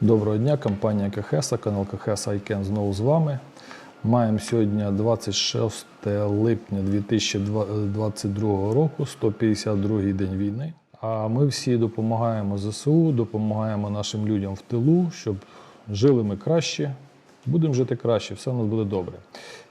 Доброго дня, компанія Кахеса, канал Кахеса iCan знову з вами. Маємо сьогодні 26 липня 2022 року, 152 день війни. А ми всі допомагаємо ЗСУ, допомагаємо нашим людям в тилу, щоб жили ми краще, будемо жити краще, все у нас буде добре.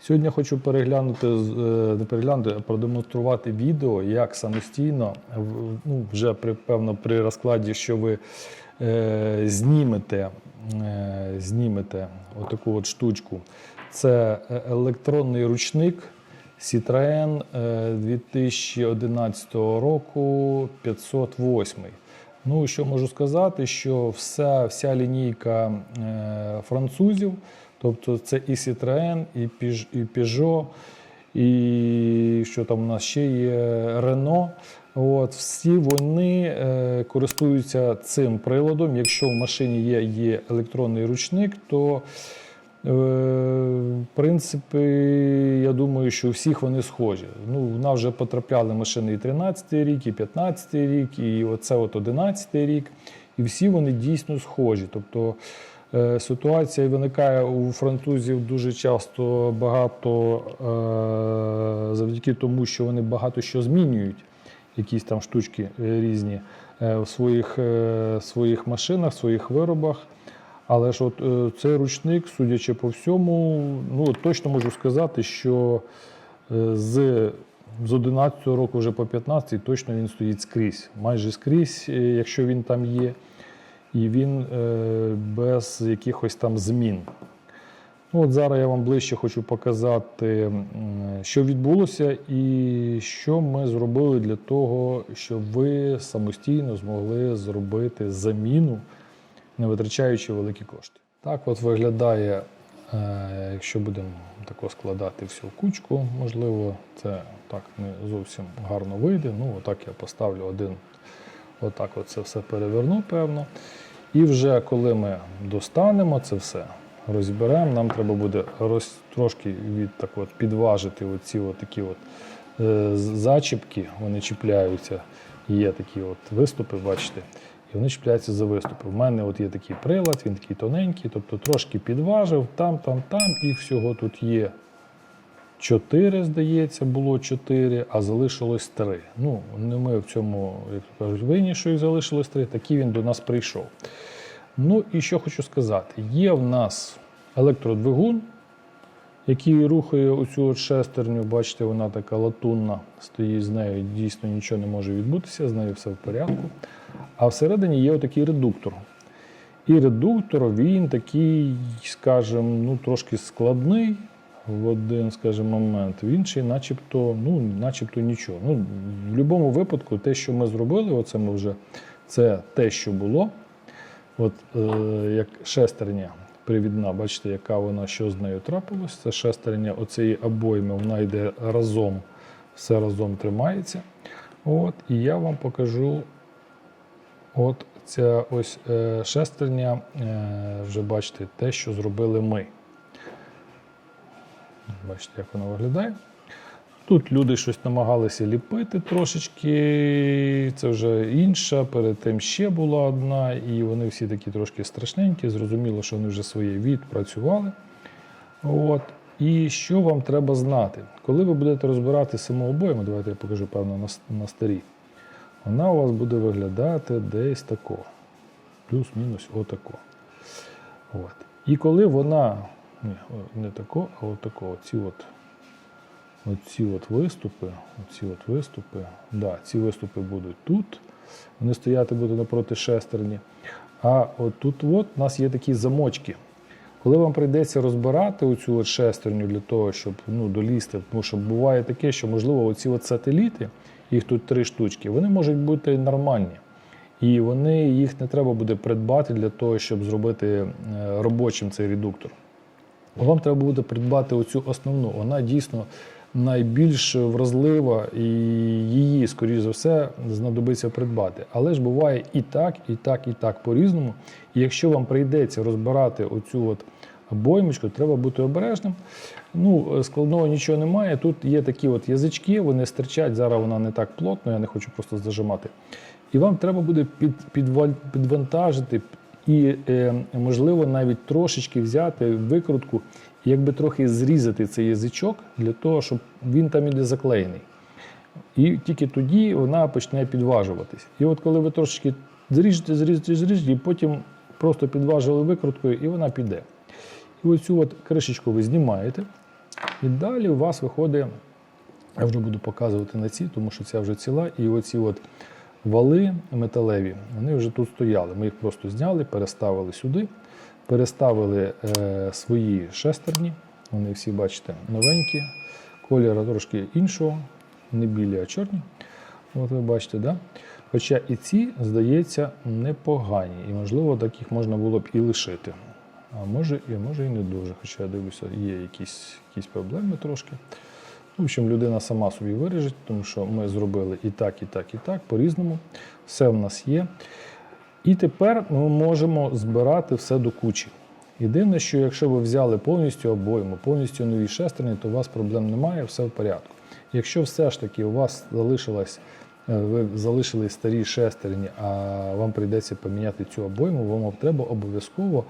Сьогодні хочу переглянути, е, не переглянути, а продемонструвати відео, як самостійно, ну, вже при, певно при розкладі, що ви е, знімете, е, знімете отаку от штучку. Це е, електронний ручник Citroën е, 2011 року 508. Ну, що можу сказати, що вся, вся лінійка е, французів, тобто це і Citroën, і Peugeot, і що там у нас ще є Renault. От, всі вони е, користуються цим приладом. Якщо в машині є, є електронний ручник, то Е, В принципі, я думаю, що у всіх вони схожі. Ну, в нас вже потрапляли машини і 13 рік, і 15 рік, і оце от 11 рік. І всі вони дійсно схожі. Тобто ситуація виникає у французів дуже часто багато е, завдяки тому, що вони багато що змінюють, якісь там штучки е, різні е, в своїх, е, своїх машинах, своїх виробах. Але ж от е, цей ручник, судячи по всьому, ну точно можу сказати, що е, з, з 11 року вже по 15 точно він стоїть скрізь. Майже скрізь, е, якщо він там є, і він е, без якихось там змін. Ну, от зараз я вам ближче хочу показати, що відбулося і що ми зробили для того, щоб ви самостійно змогли зробити заміну не витрачаючи великі кошти. Так от виглядає, е, якщо будемо тако складати всю кучку, можливо, це так не зовсім гарно вийде. Ну, отак я поставлю один, отак от це все переверну, певно. І вже коли ми достанемо це все, розберемо, нам треба буде роз, трошки від, так от, підважити оці от такі от, е, зачіпки, вони чіпляються. Є такі от виступи, бачите, і вони чіпляються за виступи. У мене от є такий прилад, він такий тоненький, тобто трошки підважив, там, там, там, і всього тут є 4, здається, було 4, а залишилось 3. Ну, не ми в цьому, як кажуть, винні, що їх залишилось 3, такий він до нас прийшов. Ну і що хочу сказати: є в нас електродвигун, який рухає оцю от шестерню, бачите, вона така латунна, стоїть з нею, дійсно нічого не може відбутися, з нею все в порядку. А всередині є отакий редуктор. І редуктор він такий, скажімо, ну, трошки складний в один, скажімо, момент. В інший, начебто, ну, начебто нічого. Ну, в будь-якому випадку, те, що ми зробили, оце ми вже це те, що було. От е, як шестерня привідна, бачите, яка вона, що з нею трапилось. Це шестерня оцієї обойми, вона йде разом, все разом тримається. От, і я вам покажу От ця ось е, шестерня, е, вже бачите, те, що зробили ми. Бачите, як вона виглядає. Тут люди щось намагалися ліпити трошечки. Це вже інша, перед тим ще була одна, і вони всі такі трошки страшненькі. Зрозуміло, що вони вже своє відпрацювали. От. І що вам треба знати? Коли ви будете розбирати саму обойму, давайте я покажу, певно, на, на старій вона у вас буде виглядати десь тако. Плюс-мінус отако. От. І коли вона, ні, не тако, а отако, оці от, оці от виступи, оці от виступи, да, ці виступи будуть тут, вони стояти будуть напроти шестерні. А от тут от у нас є такі замочки. Коли вам прийдеться розбирати оцю от шестерню для того, щоб ну, долізти, тому що буває таке, що можливо оці от сателіти, їх тут три штучки, вони можуть бути нормальні. І вони, їх не треба буде придбати для того, щоб зробити е, робочим цей редуктор. Вам треба буде придбати оцю основну. Вона дійсно найбільш вразлива, і її, скоріш за все, знадобиться придбати. Але ж буває і так, і так, і так по-різному. І якщо вам прийдеться розбирати оцю от обоймочку, треба бути обережним. Ну, складного нічого немає. Тут є такі от язички, вони стирчать. Зараз вона не так плотно, я не хочу просто зажимати. І вам треба буде під, підвантажити і е, можливо навіть трошечки взяти викрутку, якби трохи зрізати цей язичок для того, щоб він там іде заклеєний. І тільки тоді вона почне підважуватись. І от коли ви трошечки зріжете, зріжете, зріжете, і потім просто підважили викруткою, і вона піде. І оцю от кришечку ви знімаєте, і далі у вас виходить, я вже буду показувати на ці, тому що ця вже ціла, і оці от вали металеві, вони вже тут стояли. Ми їх просто зняли, переставили сюди, переставили е, свої шестерні. Вони всі, бачите, новенькі, кольору трошки іншого, не білі, а чорні. От ви бачите, да? Хоча і ці, здається, непогані. І, можливо, таких можна було б і лишити. А може, і може і не дуже. Хоча я дивлюся, є якісь, якісь проблеми трошки. В общем, людина сама собі вирішить, тому що ми зробили і так, і так, і так, по-різному. Все в нас є. І тепер ми можемо збирати все до кучі. Єдине, що якщо ви взяли повністю обойму, повністю нові шестерні, то у вас проблем немає, все в порядку. Якщо все ж таки у вас залишилось, е, ви залишили старі шестерні, а вам прийдеться поміняти цю обойму, вам треба обов'язково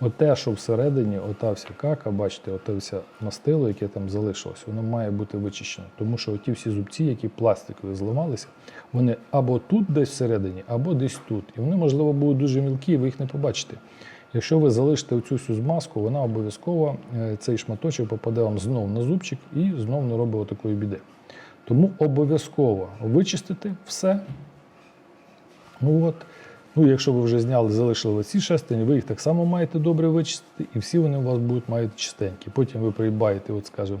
оте, що всередині, ота вся кака, бачите, оте все мастило, яке там залишилось, воно має бути вичищено. Тому що ті всі зубці, які пластикові зламалися, вони або тут десь всередині, або десь тут. І вони, можливо, будуть дуже мілкі, і ви їх не побачите. Якщо ви залишите оцю всю змазку, вона обов'язково е, цей шматочок попаде вам знов на зубчик і знов не робить такої біди. Тому обов'язково вичистити все. Ну от. Ну, якщо ви вже зняли, залишили ці шестерні, ви їх так само маєте добре вичистити, і всі вони у вас будуть мають чистенькі. Потім ви придбаєте, от, скажімо,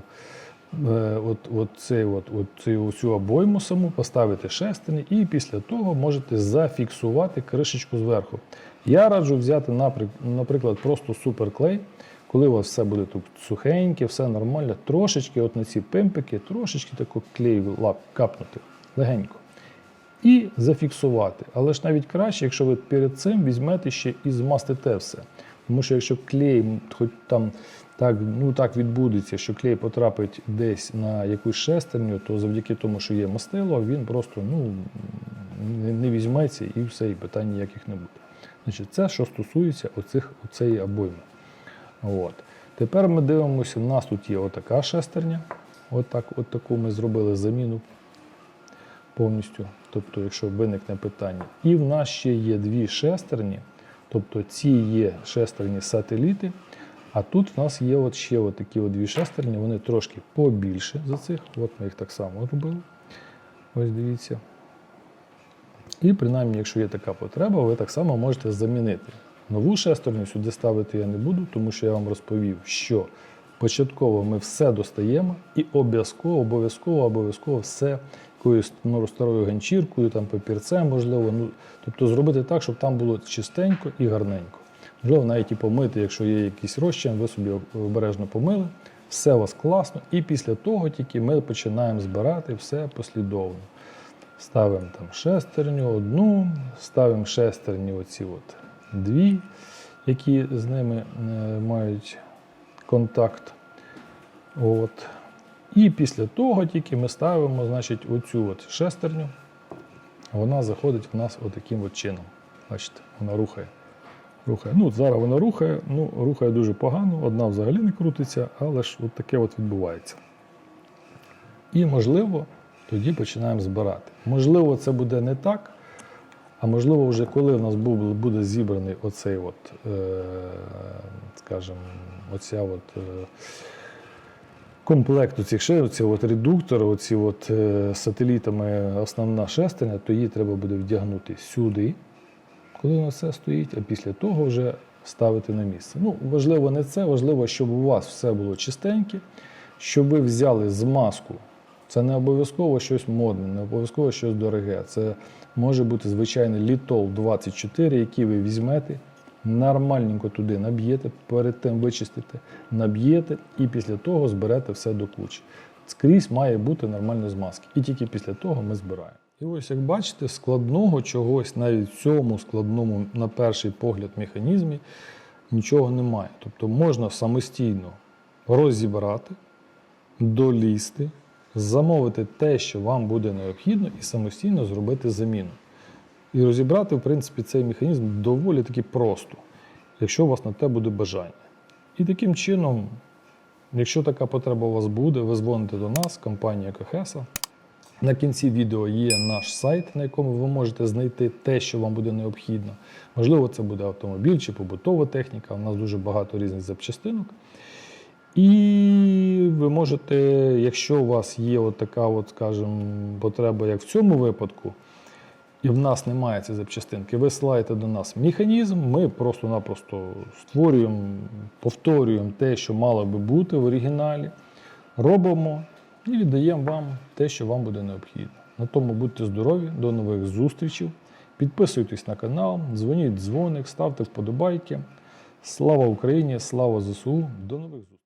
е, от, от, цей, от, от цю, цю обойму саму, поставите шестерні, і після того можете зафіксувати кришечку зверху. Я раджу взяти, наприк- наприклад, просто суперклей, коли у вас все буде тут сухеньке, все нормально, трошечки от на ці пимпики, трошечки таку клею лап капнути легенько. І зафіксувати. Але ж навіть краще, якщо ви перед цим візьмете ще і змастите все. Тому що якщо клей, хоч там так, ну так відбудеться, що клей потрапить десь на якусь шестерню, то завдяки тому, що є мастило, він просто ну, не, візьметься і все, і питань ніяких не буде. Значить, це що стосується оцих, оцеї обойми. От. Тепер ми дивимося, у нас тут є отака шестерня. От, так, от таку ми зробили заміну повністю. Тобто, якщо виникне питання. І в нас ще є дві шестерні, тобто ці є шестерні сателіти, а тут в нас є от ще от такі от дві шестерні, вони трошки побільше за цих. От ми їх так само робили. Ось дивіться. І принаймні, якщо є така потреба, ви так само можете замінити. Нову шестерню сюди ставити я не буду, тому що я вам розповів, що початково ми все достаємо і обов'язково, обов'язково, обов'язково все якоюсь ну, старою ганчіркою, там папірцем, можливо. Ну, тобто зробити так, щоб там було чистенько і гарненько. Можливо, навіть і помити, якщо є якийсь розчин, ви собі обережно помили, все у вас класно, і після того тільки ми починаємо збирати все послідовно. Ставимо там шестерню одну, ставимо шестерні оці от дві, які з ними е, мають контакт. От. І після того тільки ми ставимо значить, оцю от шестерню. Вона заходить в нас отаким от чином. Бачите, вона рухає. рухає. Ну, зараз вона рухає, ну, рухає дуже погано, одна взагалі не крутиться, але ж от таке от відбувається. І, можливо, тоді починаємо збирати. Можливо, це буде не так, а можливо, вже коли в нас буде зібраний оцей, от, е, скажімо, оця от. Комплекту цих ще оці от редуктори, оці от е, сателітами основна шестерня, то її треба буде вдягнути сюди, коли воно все стоїть, а після того вже ставити на місце. Ну, важливо не це, важливо, щоб у вас все було чистеньке, щоб ви взяли змазку. Це не обов'язково щось модне, не обов'язково щось дороге. Це може бути звичайний літол 24, який ви візьмете, нормальненько туди наб'єте, перед тим вичистите, наб'єте і після того зберете все до кучі. Скрізь має бути нормальна змазка. І тільки після того ми збираємо. І ось як бачите, складного чогось навіть в цьому складному, на перший погляд, механізмі нічого немає. Тобто можна самостійно розібрати, долізти, замовити те, що вам буде необхідно, і самостійно зробити заміну. І розібрати, в принципі, цей механізм доволі таки просто, якщо у вас на те буде бажання. І таким чином, якщо така потреба у вас буде, ви дзвоните до нас, компанія Кохеса. На кінці відео є наш сайт, на якому ви можете знайти те, що вам буде необхідно. Можливо, це буде автомобіль чи побутова техніка. У нас дуже багато різних запчастинок. І ви можете, якщо у вас є от така, от, скажімо, потреба, як в цьому випадку, і в нас немає цієї запчастинки, ви силаєте до нас механізм, ми просто-напросто створюємо, повторюємо те, що мало би бути в оригіналі, робимо і віддаємо вам те, що вам буде необхідно. На тому будьте здорові, до нових зустрічей. Підписуйтесь на канал, дзвоніть дзвоник, ставте вподобайки. Слава Україні, слава ЗСУ, до нових зустрічей!